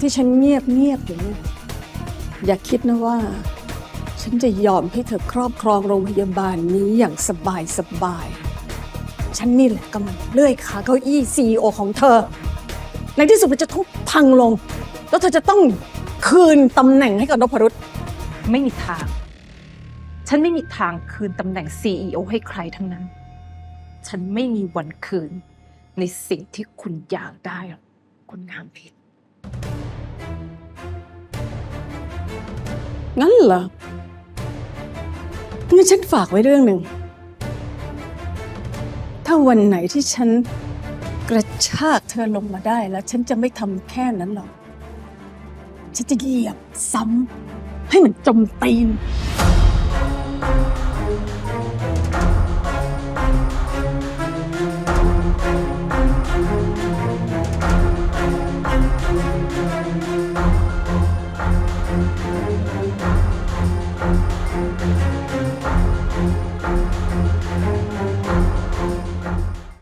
ที่ฉันเงียบเงียบอยู่เนี่ยอย่าคิดนะว่า ฉันจะยอมให้เธอครอบครองโรงพยาบาลนี้อย่างสบายสบาย ฉันนี่แหละกำลังเลื่อยขาเก้าอี้ซีอของเธอ ในที่สุดมันจะทุบพังลง แล้วเธอจะต้องคืนตำแหน่งให้กับนพรุษไม่มีทาง ฉันไม่มีทางคืนตำแหน่ง CEO ให้ใครทั้งนั้น ฉันไม่มีวันคืนในสิ่งที่คุณอยากได้หรอกคุณงามพิษ งั้นเหรองั้นฉันฝากไว้เรื่องหนึ่ง ถ้าวันไหนที่ฉันกระชากเธอลงมาได้แล้ว ฉันจะไม่ทำแค่นั้นหรอก ฉันจะเหยียบซ้ำให้มันจมตีนเ